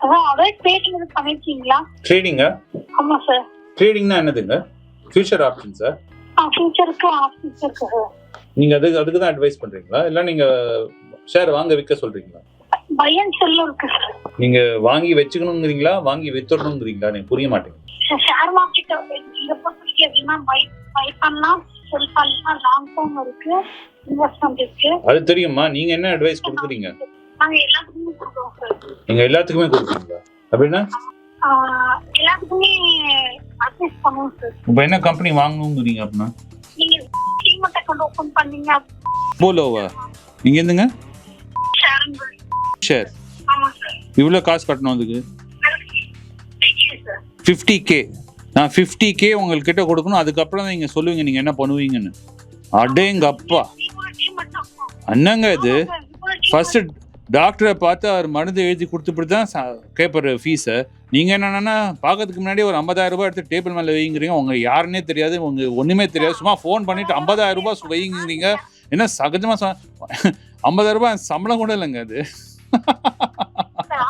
அதான் ட்ரேடிங் பண்ணிருக்கீங்களா? ட்ரேடிங்கா ஆமா சார் ட்ரேடிங்னா என்னதுங்க? ஃபியூச்சர் ஆப்ஷன் சார் ஃபியூச்சருக்கு ஆப்ஷன்ஸ் இருக்கு சார் நீங்க அதுக்கு அதுக்கு தான் அட்வைஸ் பண்றீங்களா? இல்ல நீங்க ஷேர் வாங்க விற்க சொல்றீங்களா? பை அண்ட் செல்லும் இருக்கு சார் நீங்க வாங்கி வச்சுக்கணுங்கிறீங்களா? வாங்கி வித்துடணுங்கிறீங்களா? எனக்கு புரிய மாட்டேங்குது. ஷேர் மார்க்கெட் இதை பொறுத்த வரைக்கும் எப்படின்னா பை பை பண்ணலாம் செல் பண்ணலாம் லாங் டேர்ம் இருக்கு இன்வெஸ்ட்மெண்ட் இருக்கு. அது தெரியுமா? நீங்க என்ன அட்வைஸ் கொடுக்குறீங்க? நாங்க எல்லாத்துக்குமே கொடுக்குறீங்களா? அப்படின்னா எல்லாத்துக்குமே இப்போ என்ன கம்பெனி வாங்கணுங்கிறீங்க அப்படின்னா? நீங்க போலோவா நீங்க ஆமா சார். இவ்வளோ காசு கட்டணும் அதுக்கு? ஃபிஃப்டி கே நான் ஃபிஃப்டி கே உங்கள்கிட்ட கொடுக்கணும். அதுக்கப்புறம் தான் நீங்கள் சொல்லுவீங்க நீங்கள் என்ன பண்ணுவீங்கன்னு. அடேங்க அப்பா என்னங்க இது? ஃபர்ஸ்ட் டாக்டரை பார்த்து அவர் மருந்து எழுதி கொடுத்துட்டு தான் கேட்பாரு ஃபீஸை நீங்கள் என்னன்னா பார்க்கறதுக்கு முன்னாடி ஒரு 50000 ரூபாய் எடுத்து டேபிள் மேலே வைங்கிறீங்க உங்க யாருன்னே தெரியாது உங்க ஒன்றுமே தெரியாது. சும்மா ஃபோன் பண்ணிட்டு 50000 ரூபாய் வைங்கிறீங்க என்ன சகஜமாக ஐம்பதாயிரம் ரூபாய் சம்பளம் கூட இல்லைங்க அது.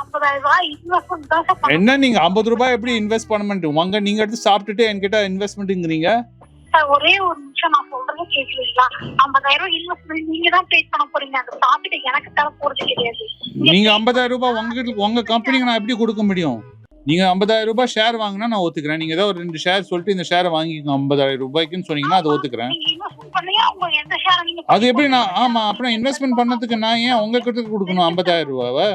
ஐம்பதாயிரம் என்ன நீங்கள் ஐம்பது ரூபாய் எப்படி இன்வெஸ்ட் பண்ண மாட்டேன் உங்க நீங்கள் எடுத்து சாப்பிட்டுட்டு என்கிட்ட இன்வெஸ்ட்மெண்ட்டுங்கிறீங்க சார் ஒரே ஒரு நிமிஷம் நான் சொல்றதை கேட்கலீங்களா ஐம்பதாயிரம் இன்வெஸ்ட்மெண்ட் நீங்க தான் பே பண்ண போறீங்க. அந்த ப்ராஃபிட் எனக்கு தர போறது கிடையாது. நீங்க 50000 ரூபாய் உங்ககிட்ட உங்க கம்பெனிக்கு நான் எப்படி கொடுக்க முடியும்? நீங்க 50000 ரூபாய் ஷேர் வாங்கினா நான் ஒத்துக்கிறேன். நீங்க ஏதோ ஒரு ரெண்டு ஷேர் சொல்லிட்டு இந்த ஷேரை வாங்கிக்கோங்க. 50000 ரூபாய்க்குன்னு சொன்னீங்கன்னா அதை ஒத்துக்கிறேன். உங்க அது எப்படி நான் ஆமா அப்புறம் இன்வெஸ்ட்மெண்ட் பண்ணதுக்கு நான் ஏன் உங்க கிட்ட கொடுக்கணும் 50000 ரூபாவை?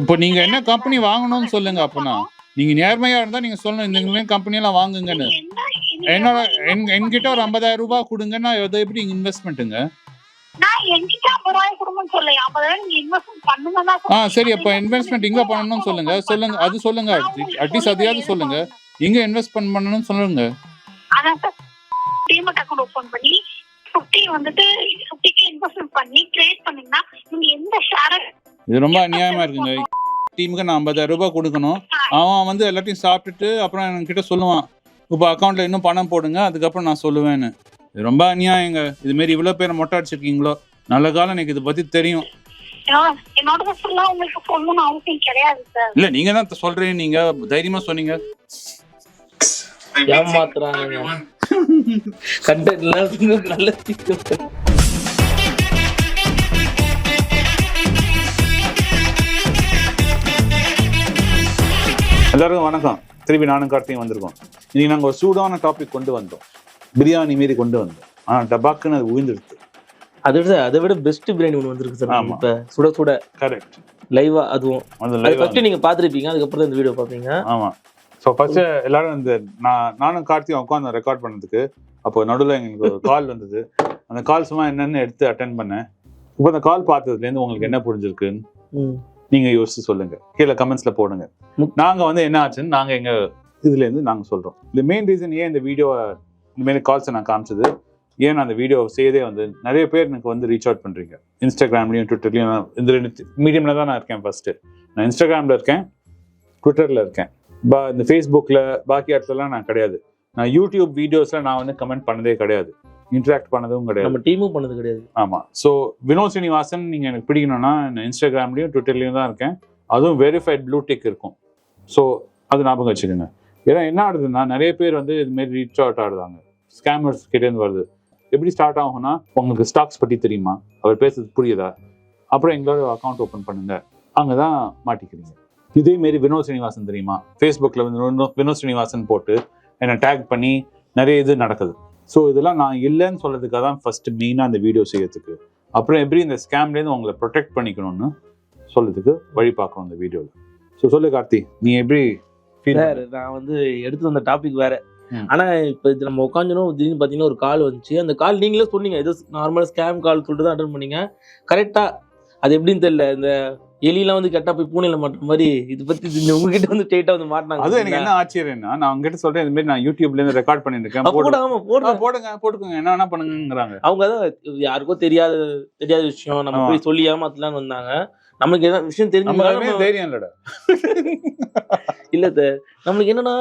இப்போ நீங்க என்ன கம்பெனி வாங்கணும்னு சொல்லுங்க அப்பனா. நீங்க நேர்மையா இருந்தா நீங்க சொல்லணும் இந்த கம்பெனி எல்லாம் வாங்குங்கன்னு. என்னோட என்- என்கிட்ட ஒரு 50000 ரூபாய் கொடுங்கன்னா அது எப்படி இன்வெஸ்ட்மெண்ட்டுங்க ஐம்பதாயிரம் ஐம்பதாயிரம் ஆ சரி அப்போ இன்வெஸ்ட்மெண்ட் எங்க பண்ணணும்னு சொல்லுங்க. சொல்லுங்க. அது சொல்லுங்க. அட்லீஸ்ட் அதையாவது சொல்லுங்க. எங்க இன்வெஸ்ட் பண்ணணும்னு சொல்லுங்க. அதான் சார் டிமெட் அக்கௌண்ட் ஓபன் பண்ணி ஃபிஃப்டி வந்துட்டு ஃபிஃப்டிக்கு இன்வெஸ்ட்மெண்ட் பண்ணி ட்ரேட் பண்ணீங்கன்னா நீங்க எந்த ஷேரை இது ரொம்ப அநியாயமா இருக்குங்க. டீமுக்கு நான் 50000 ரூபாய் கொடுக்கணும். அவன் வந்து எல்லாத்தையும் சாப்பிட்டுட்டு அப்புறம் என்கிட்ட சொல்லுவான் இப்போ அக்கௌண்ட்ல இன்னும் பணம் போடுங்க அதுக்கப்புறம் நான் சொல்லுவேன்னு. இது ரொம்ப அநியாயங்க. இது மாரி இவ்வளோ பேர் மொட்டை அடிச்சிருக்கீங்களோ நல்ல காலம் எனக்கு இதை பத்தி தெரியும். இல்ல நீங்க தான் சொல்றீங்க நீங்க தைரியமா சொன்னீங்க. ஏமாத்துறாங்க கண்டென்ட்லாம் நல்ல எல்லாருக்கும் வணக்கம். திருப்பி நானும் கார்த்தியும் வந்திருக்கோம். இன்னைக்கு நாங்கள் ஒரு சூடான டாபிக் கொண்டு வந்தோம். பிரியாணி மாரி கொண்டு வந்தோம். ஆனா டபாக்குன்னு அது உயிர்ந்துடுது அதை விட அதை விட பெஸ்ட் பிரியாணி ஒன்று வந்திருக்கு சார். ஆமா. இப்ப சுட சுட. கரெக்ட் லைவா அதுவும். அந்த அது live ஃபர்ஸ்ட் நீங்க பாத்திருப்பீங்க அதுக்கப்புறம் தான் இந்த வீடியோ பாப்பீங்க ஆமா. ஸோ ஃபர்ஸ்ட் எல்லாரும் இந்த நான் நானும் கார்த்தியும் உட்காந்து ரெக்கார்ட் பண்ணதுக்கு அப்போ நடுவில் எங்களுக்கு ஒரு கால் வந்தது. அந்த கால் சும்மா என்னன்னு எடுத்து அட்டன் பண்ணேன். இப்போ அந்த கால் பார்த்ததுலேருந்து உங்களுக்கு என்ன புரிஞ்சிருக்குன்னு ம். நீங்க யோசிச்சு சொல்லுங்க. கீழே கமெண்ட்ஸ்ல போடுங்க. ம். நாங்க வந்து என்ன ஆச்சுன்னு நாங்க எங்க இதுல இருந்து நாங்க சொல்றோம். இந்த மெயின் ரீசன் ஏன் இந்த வீடியோ இந்த மாதிரி கால்ஸை நான் காமிச்சது? ஏன் நான் அந்த வீடியோ செய்தே வந்து நிறைய பேர் எனக்கு வந்து ரீச் அவுட் பண்றீங்க. இன்ஸ்டாகிராம்லயும் ட்விட்டர்லயும் இந்த ரெண்டு மீடியம்ல தான் நான் இருக்கேன் ஃபர்ஸ்ட் நான் இன்ஸ்டாகிராம்ல இருக்கேன் ட்விட்டர்ல இருக்கேன். பா இந்த ஃபேஸ்புக்கில் பாக்கி இடத்துலலாம் நான் கிடையாது. நான் யூடியூப் வீடியோஸில் நான் வந்து கமெண்ட் பண்ணதே கிடையாது. இன்ட்ராக்ட் பண்ணதும் கிடையாது. நம்ம டீமும் பண்ணது கிடையாது. ஆமாம் ஸோ வினோத் சீனிவாசன் நீங்கள் எனக்கு பிடிக்கணும்னா நான் இன்ஸ்டாகிராம்லேயும் ட்விட்டர்லேயும் தான் இருக்கேன். அதுவும் வெரிஃபைட் ப்ளூ டிக் இருக்கும். ஸோ அது ஞாபகம் வச்சுக்கோங்க. ஏன்னா என்ன ஆகுதுன்னா நிறைய பேர் வந்து இதுமாரி ரீச் அவுட் ஆடுறாங்க. ஸ்கேமர்ஸ் கிட்டேருந்து வருது. எப்படி ஸ்டார்ட் ஆகும்னா உங்களுக்கு ஸ்டாக்ஸ் பற்றி தெரியுமா? அவர் பேசுறது புரியுதா? அப்புறம் எங்களோட அக்கௌண்ட் ஓப்பன் பண்ணுங்க. அங்கே தான் மாட்டிக்கிறீங்க. இதே மாரி வினோத் ஸ்ரீனிவாசன் தெரியுமா? ஃபேஸ்புக்கில் வந்து வினோத் ஸ்ரீனிவாசன் போட்டு என்னை டேக் பண்ணி நிறைய இது நடக்குது. ஸோ இதெல்லாம் நான் இல்லைன்னு சொல்கிறதுக்காக தான் ஃபஸ்ட்டு மெயினாக அந்த வீடியோ செய்யறதுக்கு. அப்புறம் எப்படி இந்த ஸ்கேம்லேருந்து உங்களை ப்ரொடெக்ட் பண்ணிக்கணும்னு சொல்கிறதுக்கு வழி பார்க்கணும் இந்த வீடியோவில் ஸோ சொல்லு கார்த்தி. நீ எப்படி சார் நான் வந்து எடுத்து வந்த டாபிக் வேற. ஆனா இப்ப இது நம்ம உட்காந்துனோம் திடீர்னு பாத்தீங்கன்னா ஒரு கால் வந்துச்சு. அந்த கால் நீங்களே சொன்னீங்க. ஏதோ நார்மல் ஸ்கேம் கால் சொல்லிட்டு தான் அட்டன் பண்ணீங்க கரெக்டா அது எப்படின்னு தெரியல. இந்த எலியெல்லாம் வந்து கெட்டா போய் பூனையில மாட்டுற மாதிரி இது பத்தி உங்ககிட்ட வந்து ஸ்ட்ரெயிட்டா வந்து மாட்டினாங்க அது எனக்கு என்ன ஆச்சரியம்னா நான் உங்ககிட்ட சொல்றேன் இந்த மாதிரி நான் யூடியூப்ல இருந்து ரெக்கார்ட் பண்ணிட்டு இருக்கேன் அப்ப கூட போடு- ஆமா ஆ, போடுற போடுங்க போட்டுக்கோங்க. என்ன வேணா பண்ணுங்கிறாங்க அவங்க தான் யாருக்கோ தெரியாத தெரியாத விஷயம். நம்ம. போய் சொல்லி ஏமாத்தலாம்னு வந்தாங்க. நமக்கு ஏதாவது விஷயம் தெரிஞ்சு தைரியம் இல்லடா. இல்ல சார் நம்மளுக்கு என்னன்னா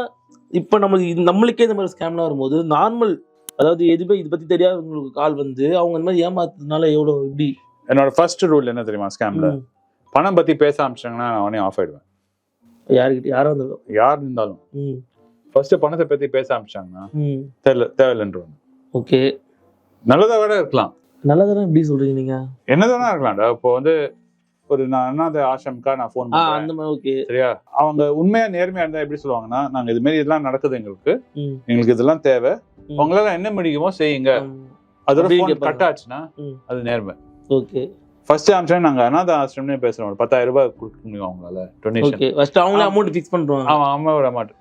இப்ப நம்மளுக்கு நம்மளுக்கே இந்த மாதிரி ஸ்கேம்லாம் வரும்போது நார்மல் அதாவது எதுவுமே இது பத்தி தெரியாதவங்களுக்கு கால் வந்து அவங்க இந்த மாதிரி ஏமாத்துறதுனால எவ்வளவு எப்படி என்னோட ஃபர்ஸ்ட் ரூல் என்ன தெரியுமா ஸ்கேம்ல. பணம் பத்தி பேச ஆரம்பிச்சாங்கன்னா நான் உடனே ஆஃப் ஆயிடுவேன். யாருக்கிட்ட யாரோ வந்தாலும் யார் இருந்தாலும். ம். ஃபர்ஸ்ட் பணத்தை பத்தி பேச ஆரம்பிச்சாங்கன்னா தேவையில்ல தேவையில்லைன்றவங்க ஓகே. நல்லதா விட இருக்கலாம். நல்லதானே எப்படி சொல்றீங்க நீங்க? என்னதானா இருக்கலாம்டா இப்போ வந்து ஒரு நான் அண்ணாத ஆசிரம்க்கா நான் ஃபோன் ஓகே சரியா? அவங்க உண்மையா நேர்மையா இருந்தா எப்படி சொல்லுவாங்கன்னா நாங்க இது மாதிரி இதெல்லாம் நடக்குது எங்களுக்கு. எங்களுக்கு இதெல்லாம் தேவை. உங்களால என்ன முடியுமோ செய்யுங்க. அதோட ஃபோன். கட் ஆச்சுன்னா. அது நேர்மை. ஓகே. ஃபர்ஸ்ட் ஆரம்பிச்சா நாங்க அனாத ஆசிரம்னே பேசுறோம். ஒரு பத்தாயிரம் ரூபாய் கொடுக்க முடியும் அவங்களால டொனேஷன் ஓகே. ஃபர்ஸ்ட் அவங்களே. அமௌண்ட் ஃபிக்ஸ் பண்றாங்க. அவன் அம்மா விட மாட்டேன்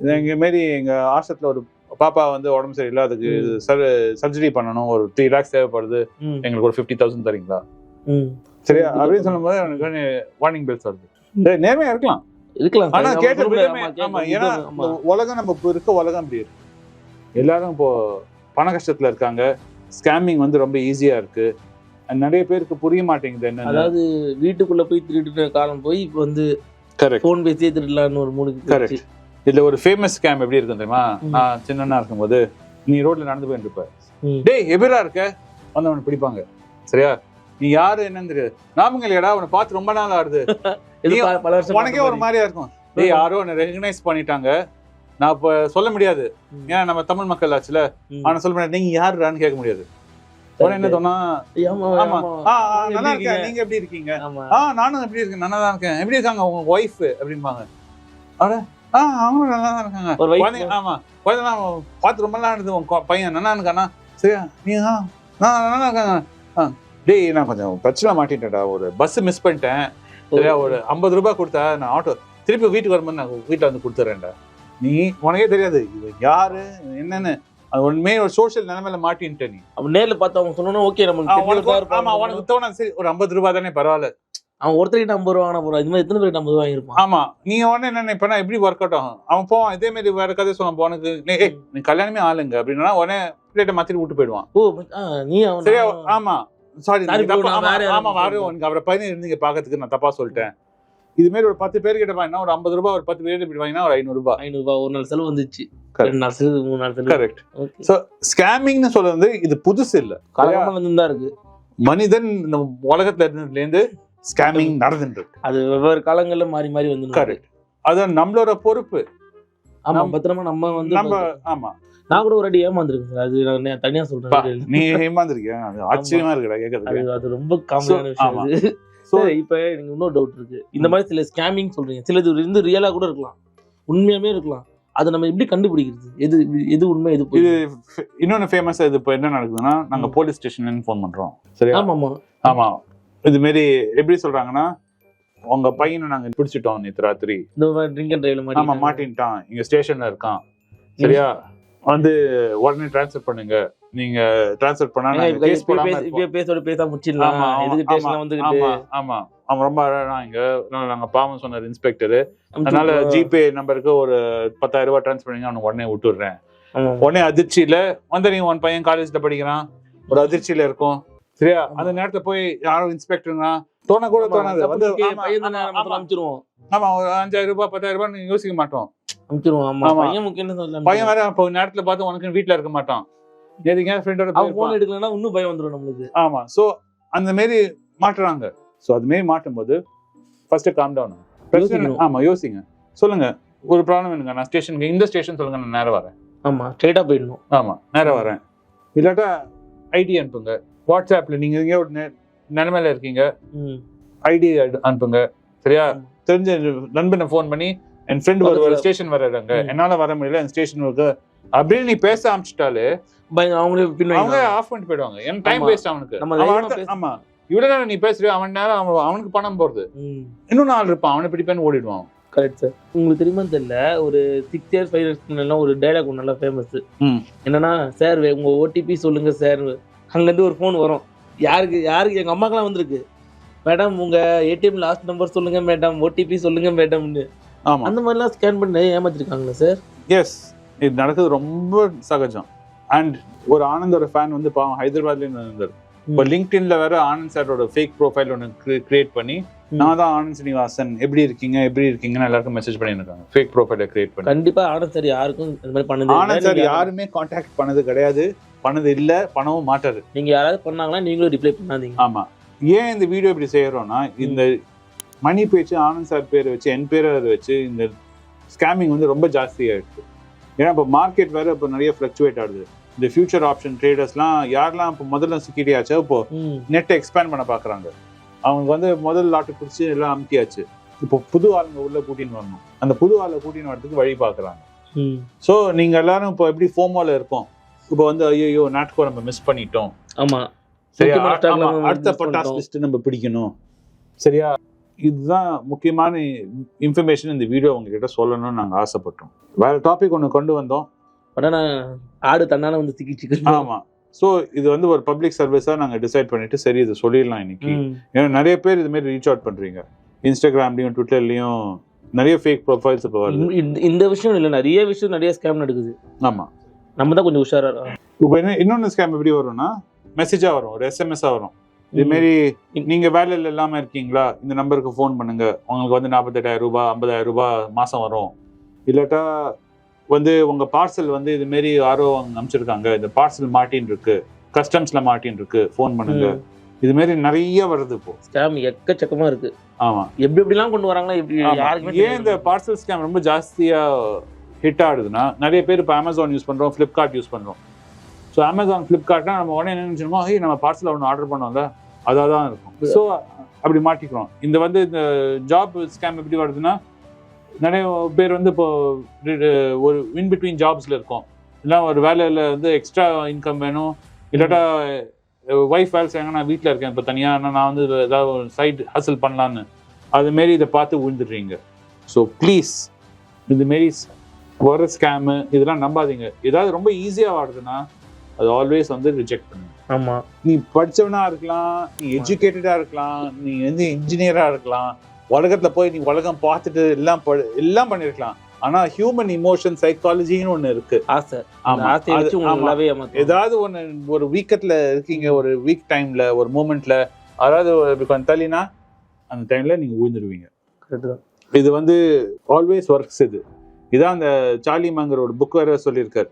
இது எங்க மாரி எங்க ஆசிரத்துல ஒரு பாப்பா வந்து உடம்பு சரியில்லை. அதுக்கு சர்ஜரி பண்ணணும். ஒரு த்ரீ லேக்ஸ் தேவைப்படுது. எங்களுக்கு ஒரு ஃபிஃப்டி தௌசண்ட் தரீங்களா? சரியா? அப்படின்னு சொல்லும்போது எனக்கு வார்னிங் பெல்ஸ் வருது. நேர்மையா இருக்கலாம். இருக்கலாம் ஆனா. கேட்ட விதமே ஏன்னா உலகம் நம்ம இப்ப இருக்க உலகம் அப்படி இருக்கு. எல்லாரும் இப்போ பண கஷ்டத்துல இருக்காங்க. ஸ்கேமிங் வந்து ரொம்ப ஈஸியா இருக்கு. நிறைய பேருக்கு புரிய மாட்டேங்குது என்ன அதாவது வீட்டுக்குள்ள போய் திருட்டு காலம் போய் இப்போ வந்து கரெக்ட் போன் பேசியே திருடலாம்னு ஒரு மூணு கரெக்ட் இதுல ஒரு ஃபேமஸ் ஸ்கேம் எப்படி இருக்கும் தெரியுமா. நான் சின்னனா இருக்கும்போது நீ ரோட்ல நடந்து போயிட்டு இருப்ப. டேய் எபிரா இருக்க? வந்து அவனை பிடிப்பாங்க. சரியா? நீ யாரு என்னன்னு தெரியாது. நாமங்க இல்லையாடா அவனை பார்த்து ரொம்ப நாள் ஆடுது பல- வருஷம் உனக்கே ஒரு மாதிரியா இருக்கும். டேய் யாரோ உன்னை ரெகனைஸ் பண்ணிட்டாங்க. நான் இப்ப சொல்ல முடியாது. ஏன்னா நம்ம தமிழ் மக்கள் ஆச்சுல. ம். ஆனா சொல்ல முடியாது. நீங்க யாருடான்னு கேட்க முடியாது. என்ன தோணா ஆமா. ஆ, நல்லா இருக்கேன்? நீங்க எப்படி இருக்கீங்க. ஆ நானும் எப்படி இருக்கேன்? நல்லா தான் இருக்கேன். எப்படி இருக்காங்க உங்க ஒய்ஃப் அப்படிம்பாங்க. அட ஆ அவங்களும் நல்லா தான் இருக்காங்க. குழந்தைங்க ஆமா. குழந்தைலாம் பார்த்து ரொம்ப நாள் இருந்தது உன் பையன் நல்லா இருக்கானா? சரியா? நீ ஆ நான் நல்லா இருக்காங்க. ஆ. டேய் நான் கொஞ்சம் பிரச்சனை மாட்டிட்டேன்டா. ஒரு பஸ் மிஸ் பண்ணிட்டேன். சரியா ஒரு ஐம்பது ரூபாய் கொடுத்தா நான் ஆட்டோ திருப்பி வீட்டுக்கு வரும்போது நான் வீட்டில் வந்து கொடுத்துட்றேன்டா நீ உனக்கே தெரியாது. இது யாரு? என்னன்னு? அது உண்மையே ஒரு சோஷியல் நிலைமையில மாட்டின்ட்ட நீ. அப்ப நேர்ல பார்த்து அவங்க சொன்னோன்னா ஓகே தெரிஞ்சவங்க ஆமா. உனக்கு தோணா சரி ஒரு ஐம்பது ரூபாய் தானே பரவாயில்ல. அவன் ஒருத்தர்கிட்ட ஐம்பது ரூபா வாங்கினா போறோம் இது மாதிரி எத்தனை பேர் ஐம்பது ரூபா வாங்கியிருப்பான்? ஆமா நீங்க உடனே என்ன நினைப்பா எப்படி ஒர்க் அவுட் ஆகும்? அவன் போவான் இதே மாதிரி வேற கதை சொல்லுவான் உனக்கு நீ நீ கல்யாணமே ஆளுங்க. அப்படின்னா உடனே பிளேட்டை மாத்திட்டு விட்டு போயிடுவான். ஓ நீ அவன் சரியா ஆமா. சாரி ஆமா வாரு உனக்கு அவரை பையன் இருந்தீங்க பாக்கிறதுக்கு நான் தப்பா சொல்லிட்டேன். இது மாதிரி ஒரு பத்து பேர் கிட்ட வாங்கினா ஒரு ஐம்பது ரூபாய் ஒரு பத்து பேர் இப்படி வாங்கினா ஒரு ஐநூறு ரூபாய். ஐநூறு ரூபாய் ஒரு நாள் செலவு வந்துச்சு. ரெண்டு நாள் செலவு மூணு நாள் செலவு. கரெக்ட் ஸ்கேமிங்னு சொல்றது இது புதுசு இல்ல. காலமா வந்து தான் இருக்கு. மனிதன் இந்த உலகத்துல இருந்ததுல இருந்து ஸ்கேமிங் நடந்துட்டு அது வெவ்வேறு காலங்கள்ல மாறி மாறி வந்து கரெக்ட் அது நம்மளோட பொறுப்பு. ஆமா பத்திரமா நம்ம வந்து நம்ம ஆமா. நான் கூட ஒரு அடி ஏமாந்துருக்கேன் சார். அது நான் தனியா சொல்றேன் நீ ஏமாந்துருக்கியா? அது ஆச்சரியமா இருக்குடா கேட்கறதுக்கு அது ரொம்ப காமெடியான விஷயம் சரி இப்ப எனக்கு இன்னொரு டவுட் இருக்கு. இந்த மாதிரி சில ஸ்கேமிங் சொல்றீங்க. சிலது இருந்து ரியலா கூட இருக்கலாம். உண்மையாவே இருக்கலாம். அதை நம்ம எப்படி கண்டுபிடிக்கிறது? எது எது உண்மை எது? இது ஃப- இன்னொன்னு ஃபேமஸா இது இப்போ என்ன நடக்குதுன்னா நாங்க. போலீஸ் ஸ்டேஷன்ல ஃபோன் பண்றோம். சரியா? ஆமா ஆமா. இது மாரி எப்படி சொல்றாங்கன்னா உங்க பையனை நாங்க பிடிச்சிட்டோம் நேத்து ராத்திரி. ட்ரிங்க் அண்ட் டிரைவ்ல ஆமா மாட்டின்ட்டான். இங்க ஸ்டேஷன்ல இருக்கான். சரியா? வந்து உடனே ட்ரான்ஸ்ஃபர் பண்ணுங்க. நீங்க ட்ரான்ஸ்ஃபர் பண்ணா நாங்க கேஸ் இருப்போம். பேசோட பேசா முடிச்சிடலாம். ஆமா, ஆமா, எதுக்கு ஆமா, அவன் ரொம்ப இங்க நாங்க பாவம் சொன்னார் இன்ஸ்பெக்டர் அதனால ஜிபே நம்பருக்கு ஒரு பத்தாயிரம் ரூபாய் ட்ரான்ஸ்ஃபர் பண்ணி அவனுக்கு உடனே விட்டுடுறேன். ஆமா. உடனே அதிர்ச்சியில வந்து நீ உன் பையன் காலேஜ்ல படிக்கிறான். ஒரு அதிர்ச்சியில இருக்கும். சரியா. அந்த நேரத்துல போய் யாரும் இன்ஸ்பெக்டருங்க தோண கூட தோணாது. வந்து ஆமா, ஒரு அஞ்சாயிரம் ரூபாய் பத்தாயிரம் ரூபாய் நீங்க யோசிக்க மாட்டோம். அமுச்சிருவோம் ஆமா. ஆமா. பையன் முக்கியம் சொல்ல பையன் வேற அப்போ நேரத்துல பார்த்து உனக்கு வீட்ல இருக்க மாட்டான். எதுங்க ஃப்ரெண்டோட போன் எடுக்கலன்னா இன்னும் பயம் வந்துடும் நம்மளுக்கு. ஆமா. சோ அந்த மாரி மாட்டுறாங்க. சோ அது மாரி மாட்டும்போது ஃபர்ஸ்ட் காம் டவுன். ஆமா யோசிங்க. சொல்லுங்க. ஒரு ப்ராப்ளம் எனக்கு நான் ஸ்டேஷனுக்கு இந்த ஸ்டேஷன் சொல்லுங்க நான் நேரம் வரேன். ஆமா ஸ்ட்ரைட்டா போயிடணும். ஆமா நேரம் வரேன். இல்லாட்டா ஐடி அனுப்புங்க. வாட்ஸ்அப்ல நீங்க எங்கேயோ ஒரு நிலைமையில இருக்கீங்க. ஐடி அனுப்புங்க. சரியா. தெரிஞ்ச நண்பனை ஃபோன் பண்ணி என் ஃப்ரெண்ட் பக்கத்துல- ஸ்டேஷன் வர்றாங்க. என்னால வர முடியல என் ஸ்டேஷன் இருக்கு அப்படின்னு நீ பேச ஆரம்பிச்சிட்டாலே பயம் அவங்களே பின் அவங்க. ஆஃப் பண்ணிட்டு போயிடுவாங்க. ஏன்னா டைம். வேஸ்ட் அவனுக்கு. ஆமா. இவ்வளவு நேரம் நீ பேசுறியோ அவன் நேரம் அவன் அவனுக்கு பணம் போறது. இன்னும் நாள் இருப்பான். அவனை பிடிப்பேன்னு ஓடிடுவான். கரெக்ட் சார் உங்களுக்கு தெரியுமா தெரியல ஒரு சிக்ஸ் இயர்ஸ் ஃபைவ் இயர்ஸ் முன்னெல்லாம் ஒரு டைலாக் ஒன்று நல்லா ஃபேமஸ். என்னன்னா சார் உங்க ஓடிபி சொல்லுங்க சார் அங்கேருந்து ஒரு ஃபோன் வரும். யாருக்கு யாருக்கு எங்க அம்மாக்கெல்லாம் வந்திருக்கு. மேடம் உங்க ஏடிஎம் லாஸ்ட் நம்பர் சொல்லுங்க மேடம் ஓடிபி சொல்லுங்க மேடம்னு அந்த மாதிரிலாம் ஸ்கேன் பண்ணி ஏமாத்திருக்காங்களா சார்? எஸ் இது நடக்குது ரொம்ப சகஜம். அண்ட் ஒரு ஆனந்தோட ஃபேன் வந்து பாவம் ஹைதராபாத்ல இருந்து இருந்தார் இப்போ லிங்க்டின்ல வேற ஆனந்த் சாரோட ஃபேக் ப்ரொஃபைல் ஒன்று கிரியேட் பண்ணி. நான் தான் ஆனந்த் ஸ்ரீனிவாசன் எப்படி இருக்கீங்க எப்படி இருக்கீங்கன்னு எல்லாருக்கும் மெசேஜ் பண்ணியிருக்காங்க ஃபேக் ப்ரொஃபைலை கிரியேட் பண்ணி. கண்டிப்பா ஆனந்த் சார் யாருக்கும் இந்த மாதிரி பண்ணது. ஆனந்த் சார் யாருமே காண்டாக்ட் பண்ணது கிடையாது. பண்ணது இல்ல பண்ணவும் மாட்டாரு. நீங்க யாராவது பண்ணாங்கன்னா நீங்களும் ரிப்ளை பண்ணாதீங்க. ஆமா. ஏன் இந்த வீடியோ இப்படி செய்யறோம்னா இந்த மணி பேச்சு ஆனந்த் சார் பேரை வச்சு என் பேரை அதை வச்சு இந்த ஸ்கேமிங் வந்து ரொம்ப ஜாஸ்தி ஆயிடுச்சு. ஏன்னா இப்போ மார்க்கெட் வேற இப்போ நிறைய ஃப்ளக்சுவேட் ஆகுது. இந்த ஃபியூச்சர் ஆப்ஷன் ட்ரேடர்ஸ்லாம் யாரெல்லாம் இப்போ முதல்ல சிக்கிட்டியாச்சோ இப்போ. நெட்டை எக்ஸ்பேண்ட் பண்ண பார்க்குறாங்க அவங்களுக்கு வந்து முதல் லாட்டு பிடிச்சி எல்லாம் அமுக்கியாச்சு. இப்போ புது ஆளுங்க உள்ள கூட்டின்னு வரணும். அந்த புது ஆளை கூட்டின்னு வரதுக்கு வழி பார்க்குறாங்க. ஸோ நீங்க எல்லாரும் இப்போ எப்படி ஃபோமோல இருக்கோம்? இப்போ வந்து ஐயோ நாட்கோ நம்ம மிஸ் பண்ணிட்டோம். ஆமா. சரியா? அடுத்த பட்டாஸ். லிஸ்ட் நம்ம பிடிக்கணும். சரியா? இதுதான் முக்கியமான இன்ஃபர்மேஷன் இந்த வீடியோ உங்ககிட்ட சொல்லணும்னு நாங்க ஆசைப்பட்டோம். வேற டாபிக் ஒன்று கொண்டு வந்தோம். பட் ஆனா ஆடு தன்னால வந்து சிக்கிச்சு ஆமா. ஸோ இது வந்து ஒரு பப்ளிக் சர்வீஸா நாங்க டிசைட் பண்ணிட்டு சரி இதை சொல்லிடலாம் இன்னைக்கு. ஏன்னா நிறைய பேர் இது மாதிரி ரீச் அவுட் பண்றீங்க. இன்ஸ்டாகிராம்லயும் ட்விட்டர்லயும் நிறைய ஃபேக் ப்ரொஃபைல்ஸ் இப்போ வருது. இந்த- விஷயம் இல்ல. நிறைய விஷயம் நிறைய ஸ்கேம் நடக்குது. ஆமா. நம்ம தான் கொஞ்சம் உஷாரா இருக்கோம். இப்போ என்ன இன்னொன்று ஸ்கேம் எப்படி வரும்னா மெசேஜா வரும். ஒரு எஸ்எம்எஸ்ஸா வரும். இது. மாரி நீங்க வேலையில இல்லாம இருக்கீங்களா? இந்த நம்பருக்கு ஃபோன் பண்ணுங்க. உங்களுக்கு வந்து நாற்பத்தெட்டாயிரம் ரூபாய் ஐம்பதாயிரம் ரூபாய் மாசம் வரும். இல்லாட்டா வந்து உங்க பார்சல் வந்து இது மாரி யாரோ அனுப்பிச்சிருக்காங்க. இந்த பார்சல் மாட்டின்னு இருக்கு கஸ்டம்ஸ்ல மாட்டின்னு இருக்கு ஃபோன் பண்ணுங்க. இது மாதிரி நிறைய வருது இப்போ. ஸ்கேம் எக்கச்சக்கமா இருக்கு. ஆமா. எப்படி எப்படிலாம் கொண்டு வராங்களா இப்படி ஆமா. யாருக்குமே ஏன் இந்த பார்சல் ஸ்கேம் ரொம்ப ஜாஸ்தியா ஹிட் ஆகுதுன்னா நிறைய பேர் இப்போ அமேசான் யூஸ் பண்றோம் ஃப்ளிப்கார்ட் யூஸ் பண்றோம். ஸோ அமேசான் ஃப்ளிப்கார்ட்னா நம்ம உடனே என்ன நினைச்சிருக்கோம்? ஹே நம்ம பார்சல் ஒன்று ஆர்டர் பண்ணோம்ல. அதாக தான் இருக்கும் ஸோ அப்படி மாட்டிக்கிறோம். இந்த வந்து இந்த ஜாப் ஸ்கேம் எப்படி வருதுன்னா நிறைய பேர் வந்து இப்போ ஒரு இன் பிட்வீன் ஜாப்ஸ்ல இருக்கோம். இல்லை ஒரு வேலையில வந்து எக்ஸ்ட்ரா இன்கம் வேணும். இல்லாட்டா ஒய்ஃப் வேலை செய்யாங்க நான் வீட்டில் இருக்கேன். இப்போ தனியாக நான் வந்து ஏதாவது ஒரு சைட் ஹசில் பண்ணலான்னு. அது மாரி இதை பார்த்து விழுந்துடுறீங்க ஸோ ப்ளீஸ் இந்த மாரி வர ஸ்கேமு இதெல்லாம் நம்பாதீங்க. ஏதாவது ரொம்ப ஈஸியாக வருதுன்னா அது ஆல்வேஸ் வந்து ரிஜெக்ட் பண்ணுங்க. ஆமா. நீ படிச்சவனா இருக்கலாம் நீ எஜுகேட்டடா இருக்கலாம் நீ வந்து இன்ஜினியரா இருக்கலாம் உலகத்துல போய் நீ உலகம் பார்த்துட்டு எல்லாம் படி- எல்லாம் பண்ணிருக்கலாம் ஆனா ஹியூமன் இமோஷன் சைக்காலஜின்னு ஒண்ணு இருக்கு. ஏதாவது ஒண்ணு ஒரு வீக்கத்துல இருக்கீங்க ஒரு வீக் டைம்ல ஒரு மூமெண்ட்ல அதாவது கொஞ்சம் தள்ளினா அந்த டைம்ல நீங்க விழுந்துருவீங்க. இது வந்து ஆல்வேஸ் ஒர்க்ஸ் இது. இதான் அந்த சார்லி மங்கர் ஒரு புக் வேற சொல்லியிருக்காரு.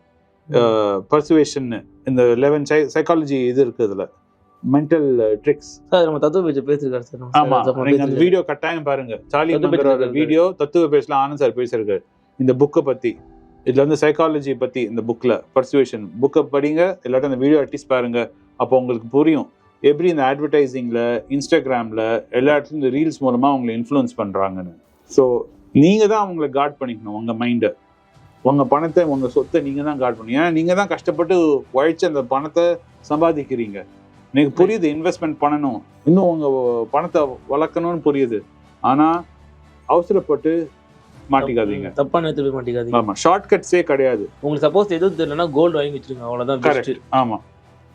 பர்சுவேஷன் இந்த லெவன் சைக்காலஜி இது இருக்கு இதுல. மென்டல் ட்ரிக்ஸ் சார் நம்ம தத்துவ பேச்சு பேசிருக்காரு சார் நம்ம. ஆமா. சார் நம்ம நீங்க அந்த. வீடியோ கட்டாயம் பாருங்க. சார்லி மங்கரோட வீடியோ தத்துவ பேசல ஆனந்த் சார் பேசியிருக்காரு. இந்த புக்கை பத்தி. இதுல வந்து சைக்காலஜி பத்தி இந்த புக்ல பர்சுவேஷன் புக்கை படிங்க இல்லாட்டி அந்த வீடியோ அட்லீஸ்ட் பாருங்க. அப்போ உங்களுக்கு புரியும். எப்படி இந்த அட்வர்டைசிங்ல இன்ஸ்டாகிராம்ல எல்லா இடத்துலையும் இந்த ரீல்ஸ் மூலமா உங்களை இன்ஃப்ளூயன்ஸ் பண்றாங்கன்னு. ஸோ நீங்க தான் அவங்களை காட் பண்ணிக்கணும் உங்க மைண்டை உங்க பணத்தை உங்க சொத்தை நீங்க தான் காட் பண்ணணும் ஏன்னா நீங்க தான் கஷ்டப்பட்டு உழைச்சு அந்த பணத்தை சம்பாதிக்கிறீங்க. எனக்கு புரியுது இன்வெஸ்ட்மெண்ட் பண்ணணும். இன்னும் உங்க பணத்தை வளர்க்கணும்னு புரியுது. ஆனா அவசரப்பட்டு மாட்டிக்காதீங்க. தப்பா நேரத்துல போய் மாட்டிக்காதீங்க. ஆமா ஷார்ட்கட்ஸே கிடையாது. உங்களுக்கு சப்போஸ் எதுவும் தெரியலனா கோல்டு வாங்கி வச்சிருங்க. அவ்வளவுதான் கரெக்ட் பெஸ்ட் ஆமா.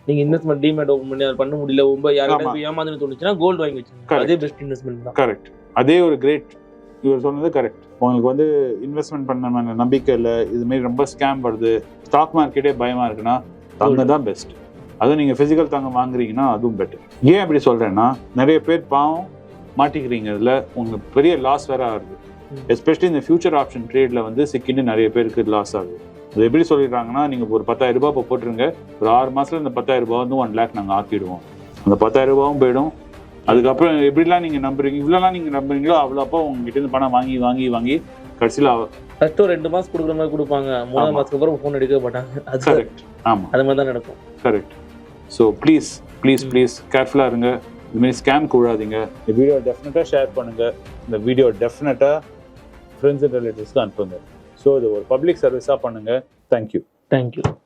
நீங்க இன்வெஸ்ட்மெண்ட் டிமேட் ஓபன் பண்ணி அதை பண்ண முடியல ரொம்ப. போய் ஏமாந்துன்னு தோணுச்சுன்னா கோல்டு வாங்கி வச்சிருங்க. அதே பெஸ்ட் இன்வெஸ்ட்மெண்ட் தான். கரெக்ட் அதே ஒரு கிரேட் இவர் சொன்னது கரெக்ட் உங்களுக்கு வந்து இன்வெஸ்ட்மெண்ட் பண்ண மேல நம்பிக்கை இல்லை இது மாதிரி ரொம்ப ஸ்கேம் வருது ஸ்டாக் மார்க்கெட்டே பயமா இருக்குன்னா தங்க தான் பெஸ்ட் அதுவும் நீங்க பிசிக்கல் தங்கம் வாங்குறீங்கன்னா அதுவும் பெட்டர் ஏன் அப்படி சொல்றேன்னா நிறைய பேர் பாவம் மாட்டிக்கிறீங்க இதில் உங்களுக்கு பெரிய லாஸ் வேற ஆகுது. எஸ்பெஷலி இந்த ஃபியூச்சர் ஆப்ஷன் ட்ரேடில் வந்து சிக்கின்னு நிறைய பேருக்கு லாஸ் ஆகுது. அது எப்படி சொல்லிடுறாங்கன்னா நீங்கள் ஒரு பத்தாயிரம் ரூபாய் இப்போ போட்டுருங்க ஒரு ஆறு மாதத்தில் இந்த பத்தாயிரம் ரூபாய் வந்து ஒன் லேக் நாங்கள் ஆக்கிடுவோம். அந்த பத்தாயிரம் போயிடும் அதுக்கப்புறம் எப்படிலாம் நீங்க நம்புறீங்க இவ்வளோலாம் நீங்க நம்புறீங்களோ அவ்வளோ அப்போ உங்ககிட்ட இருந்து பணம் வாங்கி வாங்கி வாங்கி கடைசியில் ஃபர்ஸ்ட் ஒரு ரெண்டு மாசம் கொடுக்குற மாதிரி கொடுப்பாங்க. மூணாவது ஆமா. மாசத்துக்கு அப்புறம் ஃபோன் எடுக்க மாட்டாங்க. அது கரெக்ட் ஆமா. அது மாதிரி தான் நடக்கும் correct so please please. Please கேர்ஃபுல்லாக இருங்க. இதுமாரி ஸ்கேம் கூடாதீங்க. இந்த வீடியோ டெஃபினட்டாக ஷேர் பண்ணுங்க. இந்த வீடியோ டெஃபினட்டாக ஃப்ரெண்ட்ஸ் அண்ட் ரிலேட்டிவ்ஸ்க்கு அனுப்புங்க. ஸோ இது ஒரு பப்ளிக் சர்வீஸாக பண்ணுங்க. Thank you thank you